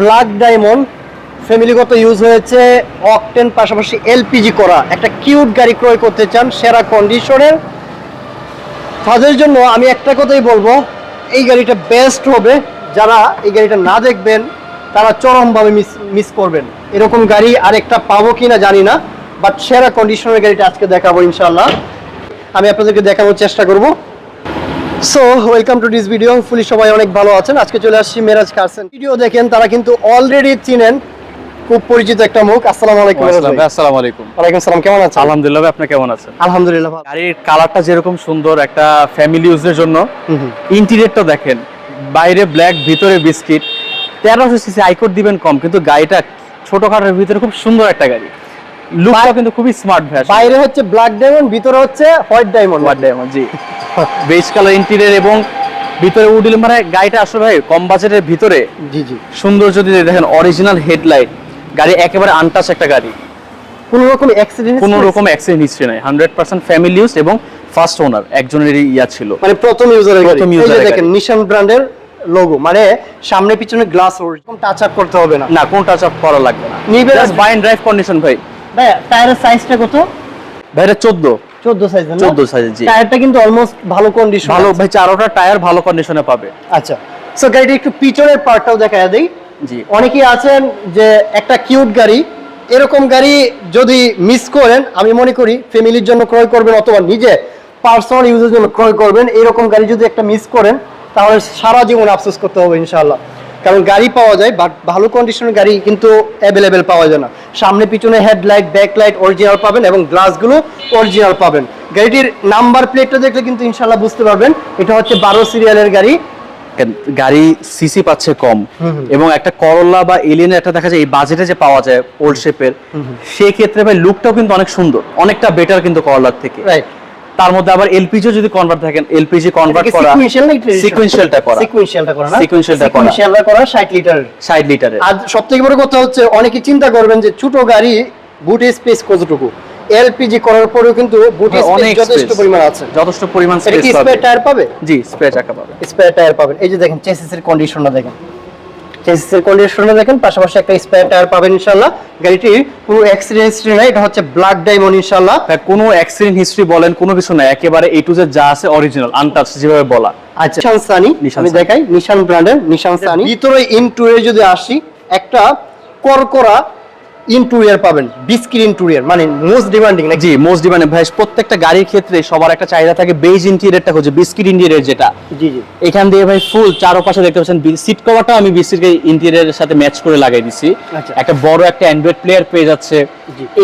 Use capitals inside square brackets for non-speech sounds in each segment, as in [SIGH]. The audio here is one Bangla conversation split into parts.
ব্ল্যাক ডায়মন্ড, ফ্যামিলিগত ইউজ হয়েছে, অকটেন পাশাপাশি এলপিজি করা। একটা কিউট গাড়ি ক্রয় করতে চান, সেরা কন্ডিশনের। তাদের জন্য আমি একটা কথাই বলব, এই গাড়িটা বেস্ট হবে। যারা এই গাড়িটা না দেখবেন, তারা চরমভাবে মিস মিস করবেন। এরকম গাড়ি আর একটা পাবো কিনা জানি না বাট সেরা কন্ডিশনের গাড়িটা আজকে দেখাবো ইনশাল্লাহ আমি আপনাদেরকে দেখানোর চেষ্টা করব। So welcome to this video ফুলি সবাই অনেক ভালো আছেন। আজকে চলে আসছি মেরাজ কারসেন ভিডিও দেখেন তারা কিন্তু অলরেডি চিনেন। খুব পরিচিত একটা মুখ। আসসালামু আলাইকুম আসসালাম আসসালামু আলাইকুম। ওয়ালাইকুম সালাম কেমন আছেন? আলহামদুলিল্লাহ ভাই, আপনি কেমন আছেন? আলহামদুলিল্লাহ গাড়ির কালারটা যেরকম সুন্দর একটা ফ্যামিলি ইউজের জন্য। ইন্টেরিয়রটা দেখেন বাইরে ব্ল্যাক ভিতরে বিস্কিট তেরোশো সিসি আইকোড দিবেন কম কিন্তু গাড়িটা ছোটখাটোর ভিতরে খুব সুন্দর একটা গাড়ি। লুকটা কিন্তু খুবই স্মার্ট ভাই বাইরে হচ্ছে ব্ল্যাক ডায়মন্ড ভিতরে হচ্ছে হোয়াইট ডায়মন্ড হোয়াইট ডায়মন্ড জি। [LAUGHS] বেজ কালার ইন্টেরিয়র এবং ভিতরে উডিল মানে গাড়িটা আসলে ভাই কম বাজেটের ভিতরে। জি জি। সুন্দর যদি দেখেন অরিজিনাল হেডলাইট গাড়ি একেবারে আনটাচ একটা গাড়ি। কোন রকম অ্যাক্সিডেন্ট কোনো রকম অ্যাক্সিডেন্ট হিস্ট্রি নাই। হান্ড্রেড পার্সেন্ট ফ্যামিলি ইউজ এবং ফার্স্ট ওনার একজনেরই ইয়া ছিল। মানে প্রথম ইউজারের প্রথম এর দেখেন নিশান ব্র্যান্ডের লোগো মানে সামনে পিছনে গ্লাস ওরকম টাচ আপ করতে হবে না। না কোন টাচ আপ করা লাগবে না। নিবে? বাই এন্ড ড্রাইভ কন্ডিশন ভাই। ভাই টায়ারের সাইজটা কত? ভাইটা 14 14 সাইজ 14 সাইজের জি। টায়ারটা কিন্তু অলমোস্ট ভালো কন্ডিশন ভালো ভাই চারোটা টায়ার ভালো কন্ডিশনে পাবে। আচ্ছা। সো গাড়িটা একটু পিছনের পার্টটাও দেখায় দেই। জি। অনেকেই আছেন যে একটা কিউট গাড়ি এরকম গাড়ি যদি মিস করেন আমি মনে করি ফ্যামিলির জন্য ক্রয় করবেন অথবা নিজে পার্সোনাল ইউজের জন্য ক্রয় করবেন এরকম গাড়ি যদি একটা মিস করেন তাহলে সারা জীবন আফসোস করতে হবে ইনশাআল্লাহ। কারণ গাড়ি পাওয়া যায় বাট ভালো কন্ডিশনের গাড়ি কিন্তু অ্যাভেলেবেল পাওয়া যায় না। সামনে পিছনে হেডলাইট ব্যাকলাইট অরিজিনাল পাবেন এবং গ্লাসগুলো অরিজিনাল পাবেন। গাড়িটির নাম্বার প্লেটটা দেখলে কিন্তু ইনশাআল্লাহ বুঝতে পারবেন এটা হচ্ছে বারো সিরিয়ালের গাড়ি। গাড়ি সিসি পাচ্ছে কম। এবং একটা করলা বা এলিয়েনের একটা দেখা যায় এই বাজেটে যে পাওয়া যায় ওল্ড শেপের সেই ক্ষেত্রে ভাই লুকটাও কিন্তু অনেক সুন্দর। অনেকটা বেটার কিন্তু করলার থেকে। রাইট তার মধ্যে আবার এলপিজি যদি কনভার্ট থাকেন এলপিজি কনভার্ট করা সিকুয়েন্সিয়াল না সিকুয়েন্সিয়ালটা করা। সিকুয়েন্সিয়ালটা করা না? Sequentialটা করা। সিকুয়েন্সিয়ালটা করা 60 লিটারের 60 লিটারের আর সবথেকে বড় কথা হচ্ছে অনেকে চিন্তা করবেন যে ছোট গাড়ি বুটে স্পেস কতটুকু? এলপিজি করার পরেও কিন্তু বুটে হ্যাঁ, স্পেস যথেষ্ট পরিমাণ আছে। যথেষ্ট পরিমাণ স্পেস পাবে স্পেয়ার টায়ার পাবে। জি স্পেয়ার চাকা পাবে। স্পেয়ার টায়ার পাবেন এই যে দেখেন চেসিসের কন্ডিশনটা দেখেন। চেসিসের কন্ডিশনটা দেখেন পাশাপাশি একটা স্পেয়ার টায়ার পাবেন ইনশাআল্লাহ। গাড়িটির কোনো অ্যাক্সিডেন্ট হিস্ট্রি নাই এটা হচ্ছে ব্ল্যাক ডায়মন্ড ইনশাআল্লাহ। হ্যাঁ, কোনো অ্যাক্সিডেন্ট হিস্ট্রি বলেন কোনো কিছু নাই একেবারে এ টু জেড যা আছে অরিজিনাল আনটাচ যেভাবে বলা। আচ্ছা নিশান সানি আমি দেখাই নিশান ব্র্যান্ডের নিশান সানি ভিতরে ইন্টুরে যদি আসি একটা করকরা ইনটুরিয়ার পাবেন বিস্কিট ইনটুরিয়ার মানে মোস্ট ডিমান্ডিং জি মোস্ট ডিমান্ড ভাই প্রত্যেকটা গাড়ির ক্ষেত্রে সবার একটা চাহিদা থাকে বেজ ইন্টেরিয়রটা হচ্ছে বিস্কিট ইন্টেরিয়র যেটা। জি জি। এখান দিয়ে ভাই ফুল চারপাশে দেখতে পাচ্ছেন সিট কভারটা আমি বিস্কিট ইন্টেরিয়রের সাথে ম্যাচ করে লাগাই দিছি। আচ্ছা। একটা বড় একটা অ্যান্ড্রয়েড প্লেয়ার পেয়ে যাচ্ছে।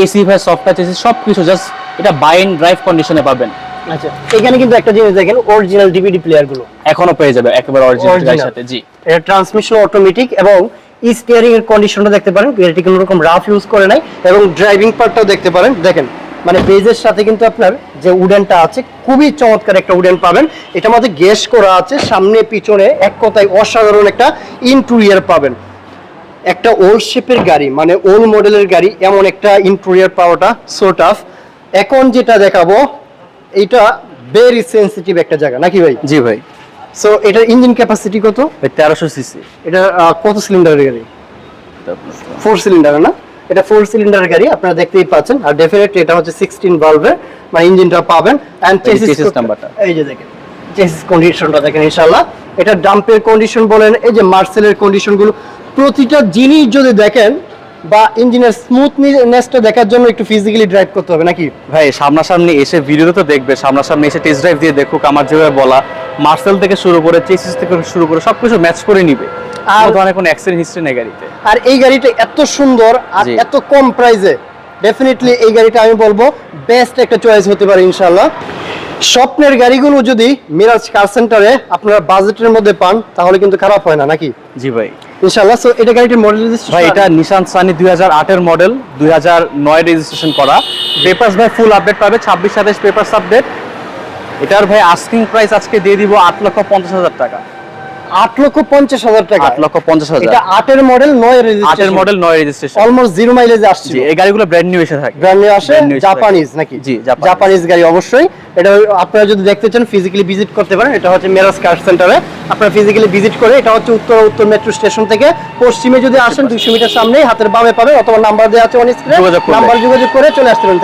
এসি ভাই সফট টাচ এসি সবকিছু জাস্ট এটা বাই এন্ড ড্রাইভ কন্ডিশনে পাবেন। আচ্ছা এখানে কিন্তু একটা জিনিস দেখেন অরিজিনাল ডিভিডি প্লেয়ারগুলো। এখনও পেয়ে যাবে একেবারে অরিজিনাল সাথে জি। এটা ট্রান্সমিশন অটোমেটিক এবং স্টিয়ারিং এর কন্ডিশনটা দেখতে পারেন। গাড়িটি কোনো রকম রাফ ইউজ করে নাই এবং ড্রাইভিং পার্টটাও দেখতে পারেন। দেখেন মানে বেজের সাথে কিন্তু আপনার যে উডেনটা আছে, খুবই চমৎকার একটা উডেন পাবেন। এটার মধ্যে গ্যাস করা আছে, সামনে, পিছনে, এক কথায় অসাধারণ একটা ইন্টুরিয়ার পাবেন। একটা ওল্ড শেপের গাড়ি মানে ওল্ড মডেলের গাড়ি, এমন একটা ইন্টুরিয়ার পাওয়াটা সো টাফ এখন যেটা দেখাবো এটা ভেরি সেন্সিটিভ একটা জায়গা। নাকি ভাই? জি ভাই। সো এটার ইঞ্জিন ক্যাপাসিটি কত? তেরোশো সিসি এটা কত সিলিন্ডারের গাড়ি? ফোর সিলিন্ডার না? এটা ফোর সিলিন্ডারের গাড়ি আপনারা দেখতেই পাচ্ছেন। আর ডেফিনেটলি এটা হচ্ছে সিক্সটিন ভালভের মানে ইঞ্জিনটা পাবেন। যে চেসিস নাম্বারটা। এই যে দেখেন চেসিস কন্ডিশনটা দেখেন ইনশাআল্লাহ। এটা ডাম্পের কন্ডিশন বলেন এই যে মার্সেলের কন্ডিশনগুলো প্রতিটা জিনিস যদি দেখেন বা ইঞ্জিনের স্মুথনেসটা দেখার জন্য একটু ফিজিক্যালি ড্রাইভ করতে হবে নাকি? ভাই সামনাসামনি এসে ভিডিওতে তো দেখবে সামনাসামনি এসে টেস্ট ড্রাইভ দিয়ে দেখুক আমার যেভাবে বলা। মার্সেল থেকে শুরু করে চেসিস থেকে শুরু করে সবকিছু ম্যাচ করে নিবে। আর ধরনের কোনো অ্যাক্সিডেন্ট হিস্ট্রি নেই গাড়িতে। আর এই গাড়িটা এত সুন্দর আর এত কম প্রাইসে ডেফিনেটলি এই গাড়িটা আমি বলব বেস্ট একটা চয়েস হতে পারে ইনশাল্লাহ স্বপ্নের গাড়িগুলো যদি মিরাজ কার সেন্টারে আপনারা বাজেটের মধ্যে পান তাহলে কিন্তু খারাপ হয় না নাকি? জি ভাই। ইনশাল্লাহ সো এটা গাড়িটির মডেল ভাই এটা নিশান সানি দুই হাজার আটের মডেল দুই হাজার নয় রেজিস্ট্রেশন করা। পেপারস ভাই ফুল আপডেট পাবে ছাব্বিশ সাতাশ পেপারস আপডেট এটার ভাই আস্কিং প্রাইস আজকে দিয়ে দিব আট লক্ষ পঞ্চাশ হাজার টাকা। আট লক্ষ পঞ্চাশ হাজার টাকা। আট লক্ষ পঞ্চাশ হাজার। এটা আটের মডেল নয় আটের রেজিস্ট্রেশন মডেল নয় রেজিস্ট্রেশন অলমোস্ট জিরো মাইলেজে আসছে জি এই গাড়িগুলো ব্র্যান্ড নিউ এসে থাকে। ব্র্যান্ড নিউ আসে। জাপানিজ নাকি? জি, জাপানিজ। গাড়ি অবশ্যই। এটা আপনারা যদি দেখতে চান ফিজিক্যালি ভিজিট করতে পারেন। এটা হচ্ছে মেরাজ কার সেন্টারে আপনারা ফিজিক্যালি ভিজিট করে এটা হচ্ছে উত্তর উত্তর মেট্রো স্টেশন থেকে পশ্চিমে যদি আসেন দুশো মিটার সামনেই হাতের বামে পাবেন অথবা নাম্বার দেওয়া আছে অন স্ক্রিনে যোগাযোগ নাম্বার যোগাযোগ করে চলে আসতে পারেন.